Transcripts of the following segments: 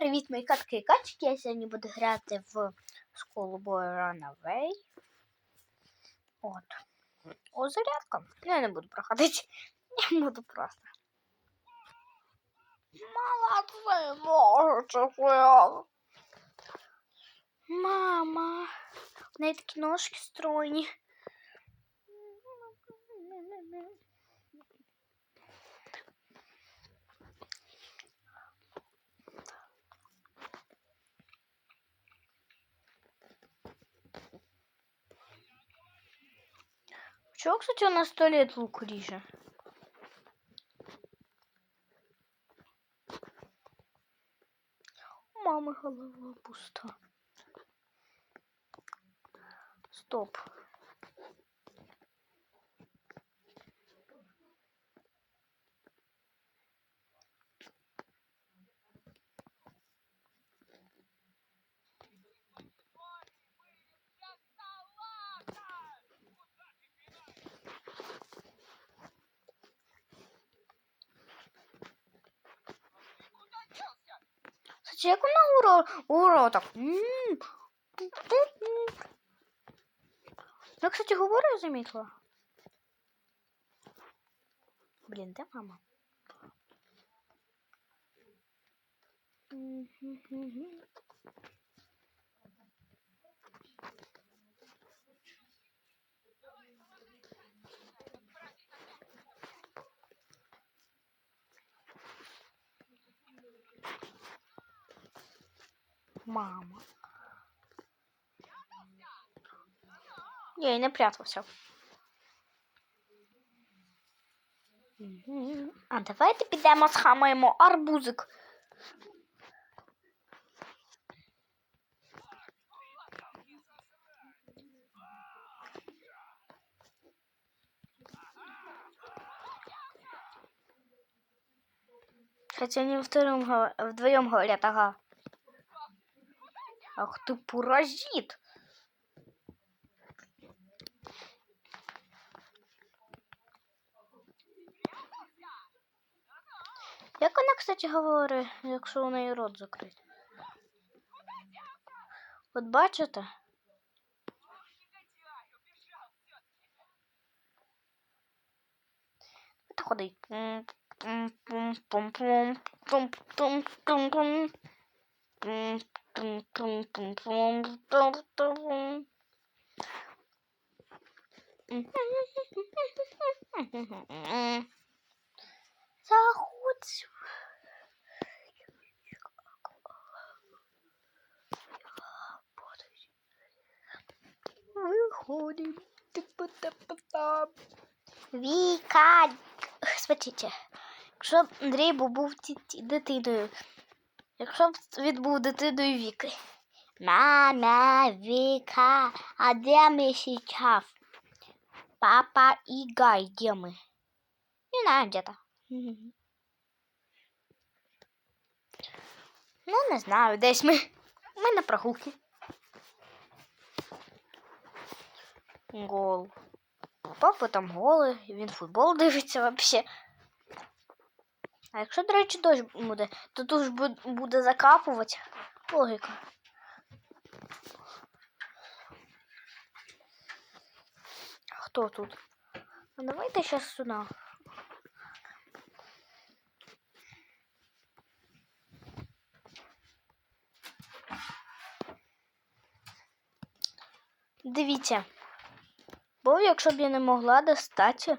Привіт, мої катки і качки. Я сьогодні буду грати в Schoolboy Runaway. От. О, зарядка. Я не буду проходити. Я буду просто. Молодцы, можете Мама. У неї такі ножки стройні. Чего, кстати, у нас сто лет лук режет? Мамы голова пуста. Стоп. Як вона уро... так. Я, кстати, говорю, заметила. Блин, да, мама? Мгм. Мама. Я и не прятался. Мгм. А давайте підемо схамаємо арбузик. Хотя они го- вдвоем говорят, ага. Ах ты паразит. Як вона, кстати, говорить, якщо у неї рот закритий? От бачите? Це ходить. Пум, Заходь. Выходим. Віка. Смотрите, якщо Андрій був дитиною. Якщо б він був дитиною Віки. Мама, Віка, а де ми сейчас? Папа и Гай, где мы? Не знаю, где-то. Ну, не знаю, десь ми. Ми на прогулки. Гол. Папа там голий, він футбол дивиться вообще. А якщо, до речі, дощ буде, то тут ж бу- буде закапувати. Логіка. Хто тут? А давайте сейчас сюда. Дивіться. Бо якщо б я не могла достати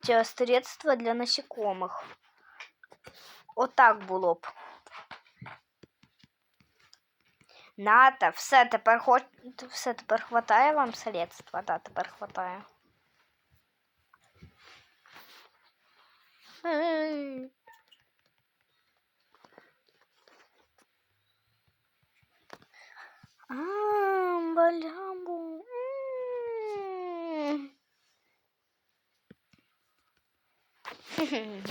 ці средства для насекомих. Отак було б. Ната, все тепер хоч... все тепер хватає вам средства? Да, тепер хватає. А, балямбу. М.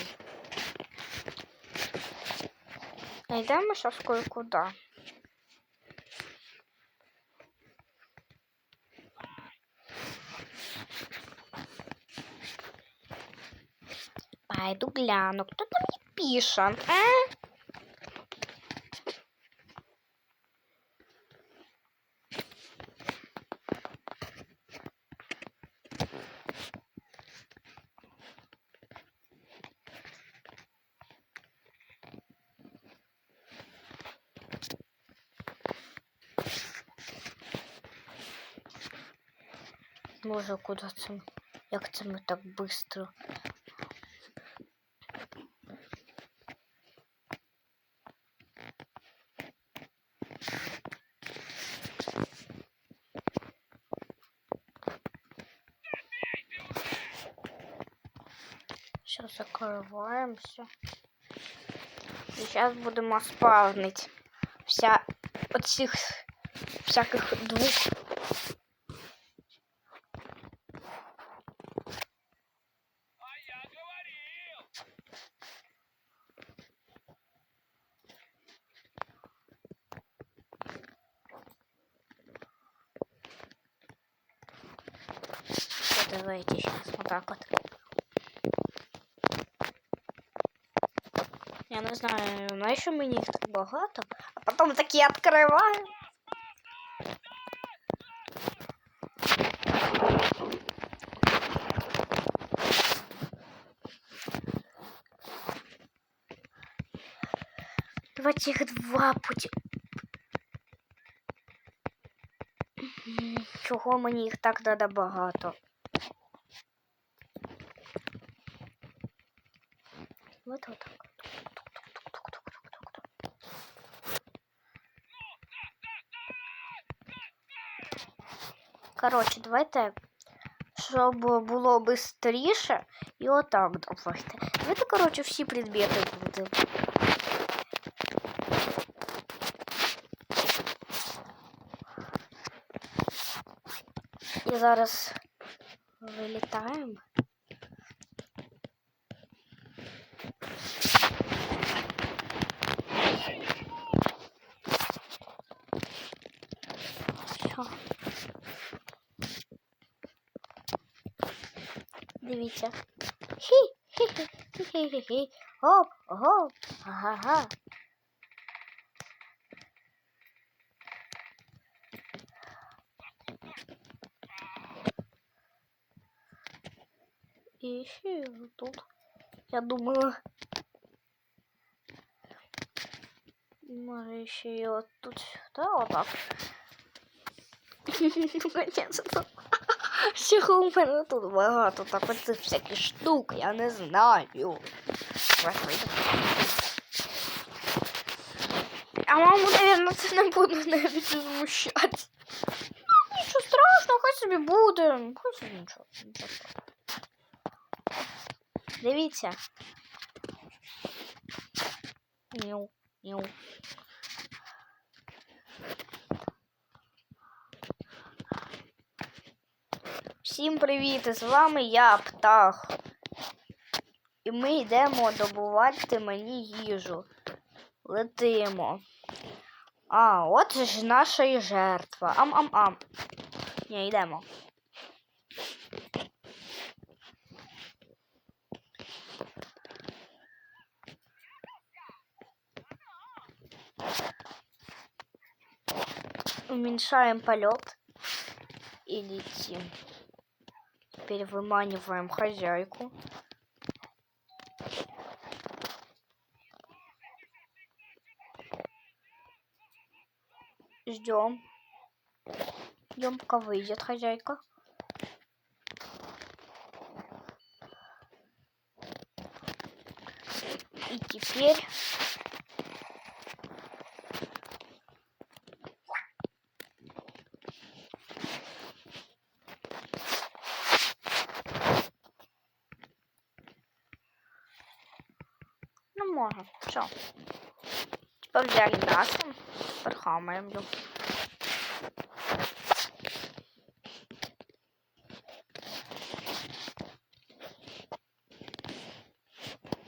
Найдемо школы куда? Пойду гляну, кто там є пішан, а? Може, куди це? Як це ми так швидко? Сейчас закрываемся. І зараз будемо спавнити вся оцих всяких двух. Давайте сейчас вот так вот. Я не знаю, навіщо мені їх так багато, а потім такі відкриваю. Давайте їх два путі. М, Чого мені їх так треба багато? Коротше, давайте, щоб було швидше, і отак давайте. Давайте, коротше, всі предмети будемо. І зараз вилітаємо. Що? Дивіться. Хі, хі, хі, хі, хі, хі, хі. Оп, гоп, ага-га. І ще тут. Я думаю. Може ще і от тут. Та отак. Капець, тут. Всього у мене тут багато, так оце всякі штуки, я не знаю. А маму, наверное, це не буде навіть змущати. Ну, Нічого страшного, хай собі буде. Хай собі нічого. Дивіться. Няу, няу. Всім привіт! З вами я, Птах. І ми йдемо добувати мені їжу. Летимо. А, от ж наша і жертва. Ам-ам-ам. Ні, йдемо. Уменьшаем полет и летим. Теперь выманиваем хозяйку. Ждем. Ждем, пока выйдет хозяйка. И теперь взяли м'ясо. Тепер хамаємо. його.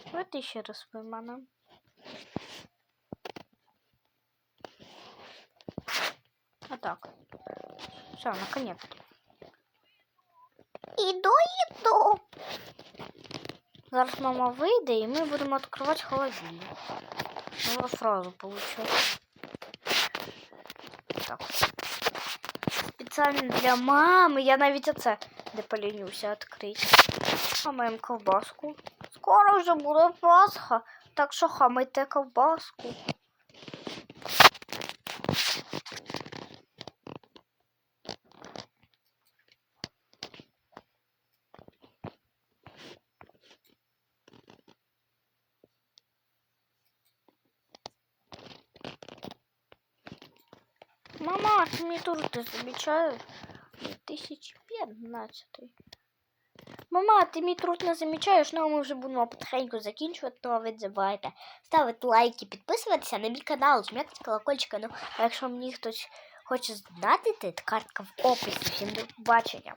Давайте ще раз виманемо. Отак. Все, наконец-то. Іду, іду. Зараз мама вийде і ми будемо відкривати холодильник. Ну, сразу получилось. Так. Спеціально для мами. Я навіть оце не открыть. відкрити. Хамаємо ковбаску. Скоро вже буде Пасха, так що хамайте ковбаску. Ти тур ты не замічаєш? 2015. Мама, ти мій труд не замічаєш, ну а ми вже будемо потихеньку закінчувати, а ви забувайте ставити лайки, підписуватися на мій канал, жмякати колокольчика. Ну, а якщо мені хтось хоче знати, то картка в описі. Всім до побачення.